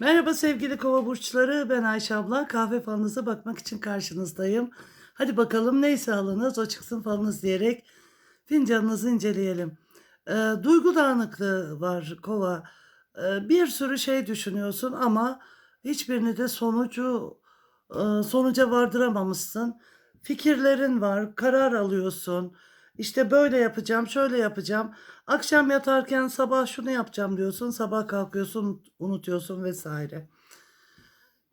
Merhaba sevgili kova burçları ben Ayşe abla kahve falınıza bakmak için karşınızdayım. Hadi bakalım neyse halınız o çıksın falınız diyerek fincanınızı inceleyelim. Ee, duygu dağınıklığı var kova. Ee, bir sürü şey düşünüyorsun ama hiçbirini de sonucu e, sonuca vardıramamışsın. Fikirlerin var, karar alıyorsun. İşte böyle yapacağım, şöyle yapacağım. Akşam yatarken sabah şunu yapacağım diyorsun. Sabah kalkıyorsun, unutuyorsun vesaire.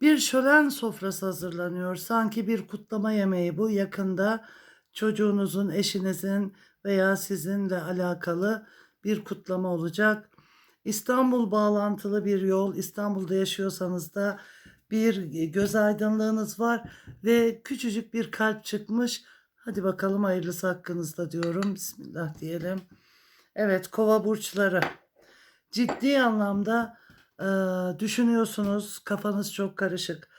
Bir şölen sofrası hazırlanıyor. Sanki bir kutlama yemeği bu. Yakında çocuğunuzun, eşinizin veya sizinle alakalı bir kutlama olacak. İstanbul bağlantılı bir yol. İstanbul'da yaşıyorsanız da bir göz aydınlığınız var ve küçücük bir kalp çıkmış. Hadi bakalım hayırlısı hakkınızda diyorum. Bismillah diyelim. Evet kova burçları. Ciddi anlamda e, düşünüyorsunuz. Kafanız çok karışık.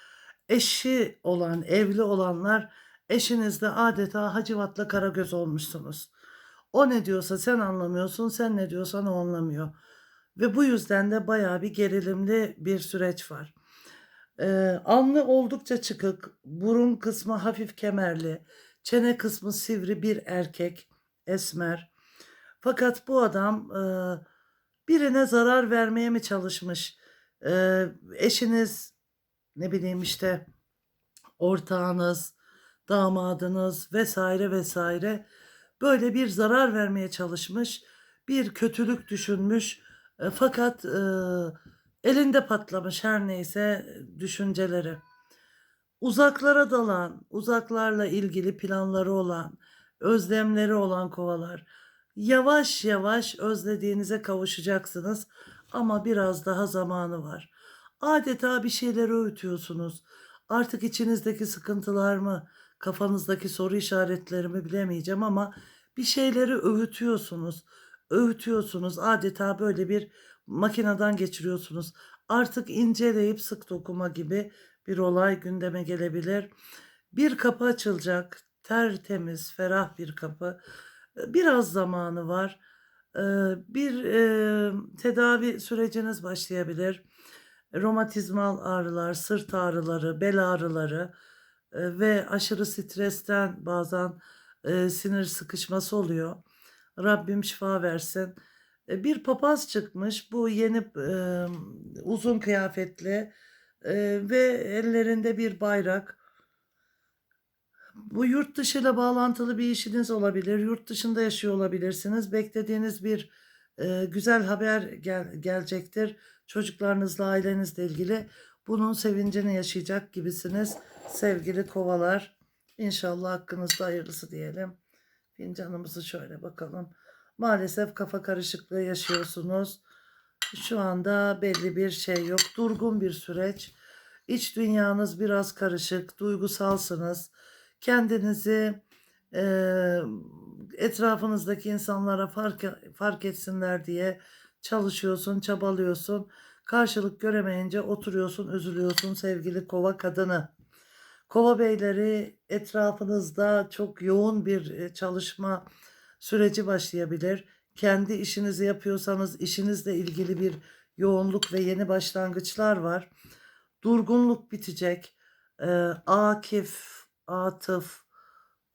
Eşi olan, evli olanlar eşinizle adeta hacivatla karagöz olmuşsunuz. O ne diyorsa sen anlamıyorsun, sen ne diyorsan o anlamıyor. Ve bu yüzden de bayağı bir gerilimli bir süreç var. Ee, alnı oldukça çıkık, burun kısmı hafif kemerli, çene kısmı sivri bir erkek, esmer. Fakat bu adam e, birine zarar vermeye mi çalışmış? E, eşiniz, ne bileyim işte ortağınız, damadınız vesaire vesaire böyle bir zarar vermeye çalışmış, bir kötülük düşünmüş. E, fakat e, elinde patlamış her neyse düşünceleri. Uzaklara dalan, uzaklarla ilgili planları olan, özlemleri olan kovalar. Yavaş yavaş özlediğinize kavuşacaksınız ama biraz daha zamanı var. Adeta bir şeyleri öğütüyorsunuz. Artık içinizdeki sıkıntılar mı, kafanızdaki soru işaretleri mi bilemeyeceğim ama bir şeyleri öğütüyorsunuz. Öğütüyorsunuz. Adeta böyle bir makineden geçiriyorsunuz. Artık inceleyip sık dokuma gibi bir olay gündeme gelebilir. Bir kapı açılacak. Tertemiz, ferah bir kapı. Ee, Biraz zamanı var. Ee, Bir tedavi süreciniz başlayabilir. Romatizmal ağrılar, sırt ağrıları, bel ağrıları e, ve aşırı stresten bazen e, sinir sıkışması oluyor. Rabbim şifa versin. E, Bir papaz çıkmış. Bu yeni uzun kıyafetli ve ellerinde bir bayrak. Bu yurt dışıyla bağlantılı bir işiniz olabilir. Yurt dışında yaşıyor olabilirsiniz. Beklediğiniz bir e, güzel haber gel- gelecektir. Çocuklarınızla, ailenizle ilgili bunun sevincini yaşayacak gibisiniz. Sevgili kovalar. İnşallah hakkınızda hayırlısı diyelim. Fincanımızı şöyle bakalım. Maalesef kafa karışıklığı yaşıyorsunuz. Şu anda belli bir şey yok. Durgun bir süreç. İç dünyanız biraz karışık. Duygusalsınız. Kendinizi eee, etrafınızdaki insanlara fark, fark etsinler diye çalışıyorsun, çabalıyorsun. Karşılık göremeyince oturuyorsun, üzülüyorsun sevgili kova kadını. Kova beyleri etrafınızda çok yoğun bir e, çalışma süreci başlayabilir. Kendi işinizi yapıyorsanız işinizle ilgili bir yoğunluk ve yeni başlangıçlar var. Durgunluk bitecek. Ee, Akif, Atıf,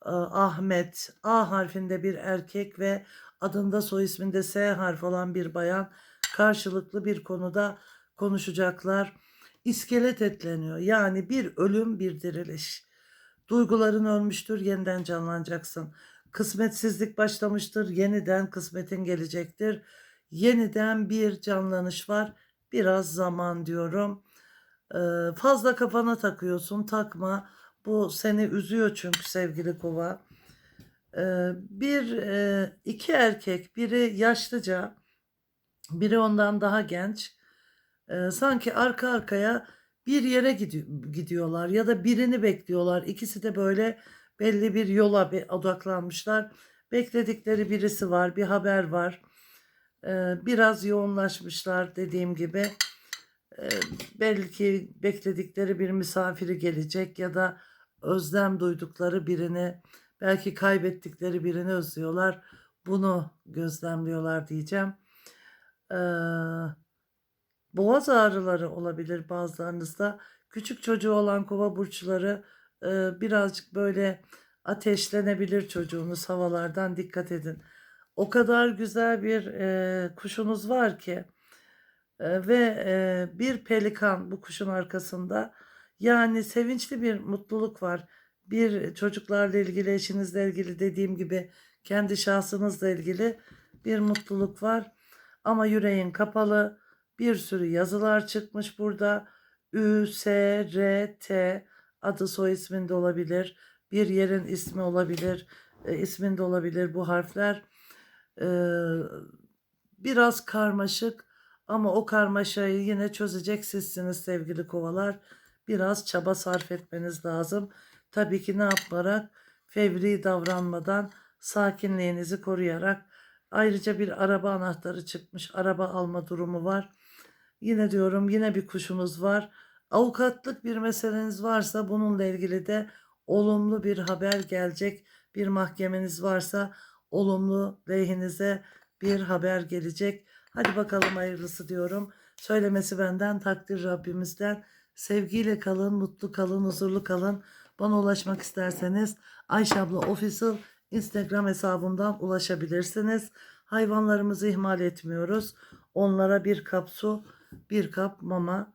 e, Ahmet, A harfinde bir erkek ve adında soy isminde S harfi olan bir bayan karşılıklı bir konuda konuşacaklar. İskelet etleniyor. Yani bir ölüm bir diriliş. Duyguların ölmüştür, yeniden canlanacaksın. Kısmetsizlik başlamıştır, yeniden kısmetin gelecektir. Yeniden bir canlanış var. Biraz zaman diyorum. Ee, fazla kafana takıyorsun, takma. Bu seni üzüyor çünkü sevgili kova. Ee, bir, e, iki erkek, biri yaşlıca, biri ondan daha genç. Ee, sanki arka arkaya bir yere gidi- gidiyorlar ya da birini bekliyorlar. İkisi de böyle belli bir yola be- odaklanmışlar. Bekledikleri birisi var, bir haber var. Ee, biraz yoğunlaşmışlar dediğim gibi. Ee, belki bekledikleri bir misafiri gelecek ya da özlem duydukları birini, belki kaybettikleri birini özlüyorlar. Bunu gözlemliyorlar diyeceğim. Ee, Boğaz ağrıları olabilir bazılarınızda. Küçük çocuğu olan kova burçları birazcık böyle ateşlenebilir çocuğunuz havalardan dikkat edin. O kadar güzel bir e, kuşunuz var ki e, ve e, bir pelikan bu kuşun arkasında. Yani sevinçli bir mutluluk var. Bir çocuklarla ilgili, eşinizle ilgili dediğim gibi kendi şahsınızla ilgili bir mutluluk var. Ama yüreğin kapalı. Bir sürü yazılar çıkmış burada. Ü, S, R, T adı soy isminde olabilir. Bir yerin ismi olabilir. E, isminde olabilir bu harfler. E, biraz karmaşık ama o karmaşayı yine çözecek sizsiniz sevgili kovalar. Biraz çaba sarf etmeniz lazım. Tabii ki ne yaparak? Fevri davranmadan sakinliğinizi koruyarak ayrıca bir araba anahtarı çıkmış. Araba alma durumu var. Yine diyorum yine bir kuşunuz var. Avukatlık bir meseleniz varsa bununla ilgili de olumlu bir haber gelecek. Bir mahkemeniz varsa olumlu lehinize bir haber gelecek. Hadi bakalım hayırlısı diyorum. Söylemesi benden, takdir Rabbimizden. Sevgiyle kalın, mutlu kalın, huzurlu kalın. Bana ulaşmak isterseniz Ayşe abla Official Instagram hesabımdan ulaşabilirsiniz. Hayvanlarımızı ihmal etmiyoruz. Onlara bir kap su, bir kap mama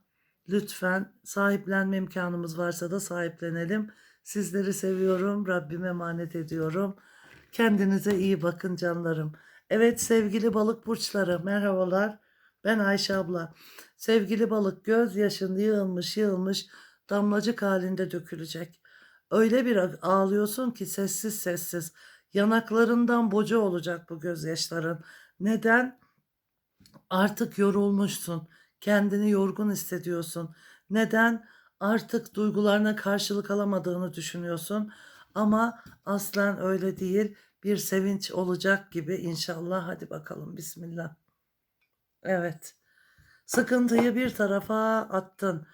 lütfen sahiplenme imkanımız varsa da sahiplenelim. Sizleri seviyorum. Rabbime emanet ediyorum. Kendinize iyi bakın canlarım. Evet sevgili balık burçları merhabalar. Ben Ayşe abla. Sevgili balık gözyaşın yığılmış yığılmış damlacık halinde dökülecek. Öyle bir ağlıyorsun ki sessiz sessiz. Yanaklarından boca olacak bu gözyaşların. Neden? Artık yorulmuşsun. Kendini yorgun hissediyorsun. Neden? Artık duygularına karşılık alamadığını düşünüyorsun. Ama aslen öyle değil. Bir sevinç olacak gibi inşallah. Hadi bakalım bismillah. Evet. Sıkıntıyı bir tarafa attın.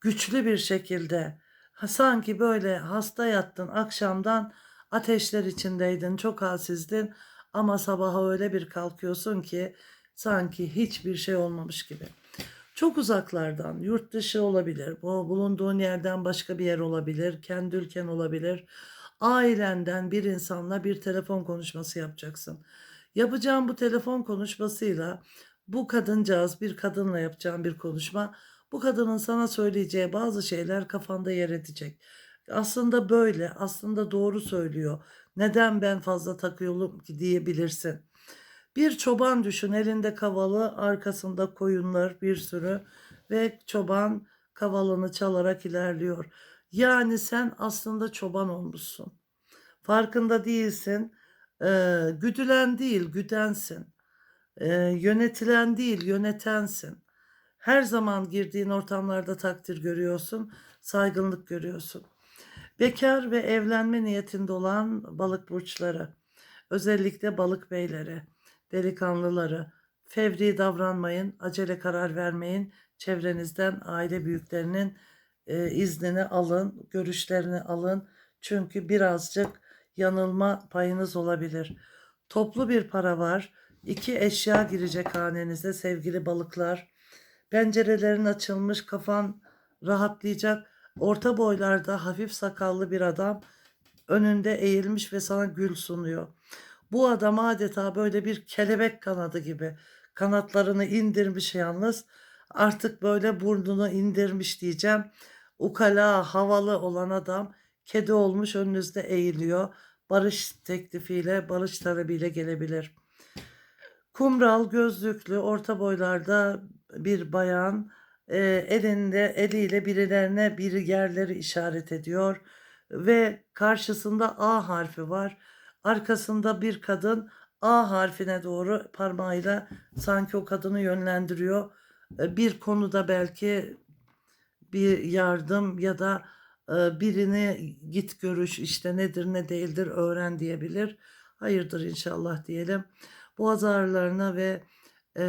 Güçlü bir şekilde. Sanki böyle hasta yattın akşamdan ateşler içindeydin. Çok halsizdin. Ama sabaha öyle bir kalkıyorsun ki sanki hiçbir şey olmamış gibi. Çok uzaklardan, yurt dışı olabilir, bu bulunduğun yerden başka bir yer olabilir, kendi ülken olabilir. Ailenden bir insanla bir telefon konuşması yapacaksın. Yapacağım bu telefon konuşmasıyla bu kadıncağız bir kadınla yapacağım bir konuşma. Bu kadının sana söyleyeceği bazı şeyler kafanda yer edecek. Aslında böyle, aslında doğru söylüyor. Neden ben fazla takıyorum ki diyebilirsin. Bir çoban düşün elinde kavalı arkasında koyunlar bir sürü ve çoban kavalını çalarak ilerliyor. Yani sen aslında çoban olmuşsun. Farkında değilsin. Ee, güdülen değil güdensin. Ee, yönetilen değil yönetensin. Her zaman girdiğin ortamlarda takdir görüyorsun, saygınlık görüyorsun. Bekar ve evlenme niyetinde olan balık burçları, özellikle balık beyleri delikanlıları. Fevri davranmayın, acele karar vermeyin. Çevrenizden aile büyüklerinin e, iznini alın, görüşlerini alın. Çünkü birazcık yanılma payınız olabilir. Toplu bir para var. İki eşya girecek hanenize sevgili balıklar. Pencerelerin açılmış, kafan rahatlayacak. Orta boylarda hafif sakallı bir adam önünde eğilmiş ve sana gül sunuyor. Bu adam adeta böyle bir kelebek kanadı gibi kanatlarını indirmiş yalnız. Artık böyle burnunu indirmiş diyeceğim. Ukala havalı olan adam kedi olmuş önünüzde eğiliyor. Barış teklifiyle, barış talebiyle gelebilir. Kumral gözlüklü orta boylarda bir bayan e, elinde eliyle birilerine bir yerleri işaret ediyor ve karşısında A harfi var. Arkasında bir kadın A harfine doğru parmağıyla sanki o kadını yönlendiriyor. E, bir konuda belki bir yardım ya da e, birini git görüş işte nedir ne değildir öğren diyebilir. Hayırdır inşallah diyelim. Boğaz ağrılarına ve e,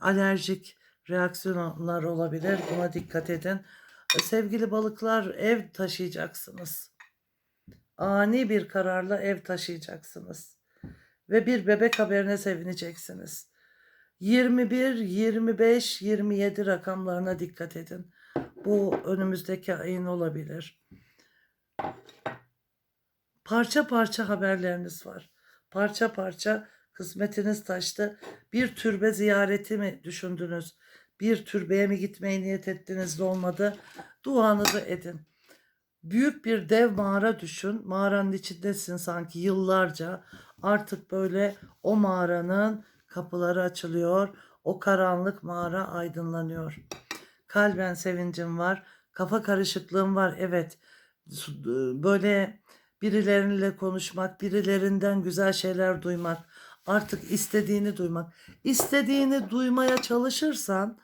alerjik reaksiyonlar olabilir. Buna dikkat edin. Sevgili balıklar ev taşıyacaksınız ani bir kararla ev taşıyacaksınız ve bir bebek haberine sevineceksiniz. 21, 25, 27 rakamlarına dikkat edin. Bu önümüzdeki ayın olabilir. Parça parça haberleriniz var. Parça parça kısmetiniz taştı. Bir türbe ziyareti mi düşündünüz? Bir türbeye mi gitmeyi niyet ettiniz de olmadı? Duanızı edin. Büyük bir dev mağara düşün. Mağaranın içindesin sanki yıllarca. Artık böyle o mağaranın kapıları açılıyor. O karanlık mağara aydınlanıyor. Kalben sevincim var. Kafa karışıklığım var. Evet. Böyle birileriyle konuşmak, birilerinden güzel şeyler duymak, artık istediğini duymak. İstediğini duymaya çalışırsan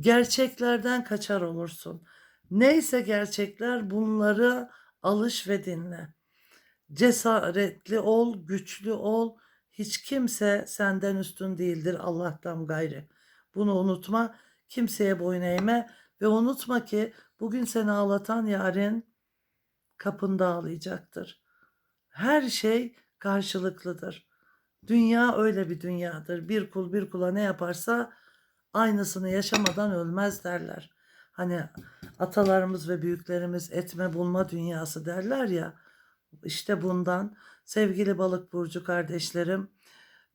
gerçeklerden kaçar olursun. Neyse gerçekler bunları alış ve dinle. Cesaretli ol, güçlü ol. Hiç kimse senden üstün değildir Allah'tan gayri. Bunu unutma. Kimseye boyun eğme ve unutma ki bugün seni ağlatan yarın kapında ağlayacaktır. Her şey karşılıklıdır. Dünya öyle bir dünyadır. Bir kul bir kula ne yaparsa aynısını yaşamadan ölmez derler. Hani atalarımız ve büyüklerimiz etme bulma dünyası derler ya. İşte bundan sevgili balık burcu kardeşlerim.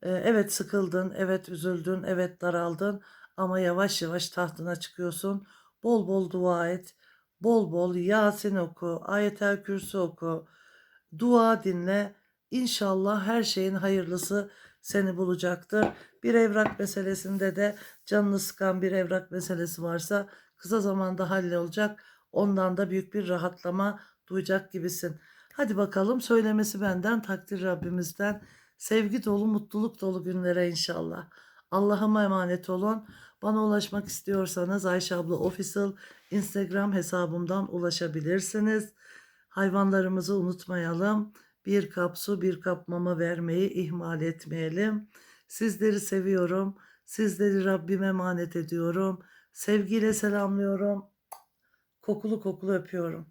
e, Evet sıkıldın, evet üzüldün, evet daraldın ama yavaş yavaş tahtına çıkıyorsun. Bol bol dua et. Bol bol Yasin oku, Ayetel Kürsü oku. Dua dinle. İnşallah her şeyin hayırlısı seni bulacaktır. Bir evrak meselesinde de canını sıkan bir evrak meselesi varsa kısa zamanda hallolacak. Ondan da büyük bir rahatlama duyacak gibisin. Hadi bakalım söylemesi benden takdir Rabbimizden. Sevgi dolu, mutluluk dolu günlere inşallah. Allah'ıma emanet olun. Bana ulaşmak istiyorsanız Ayşe abla official Instagram hesabımdan ulaşabilirsiniz. Hayvanlarımızı unutmayalım. Bir kap su, bir kap mama vermeyi ihmal etmeyelim. Sizleri seviyorum. Sizleri Rabbime emanet ediyorum. Sevgiyle selamlıyorum. Kokulu kokulu öpüyorum.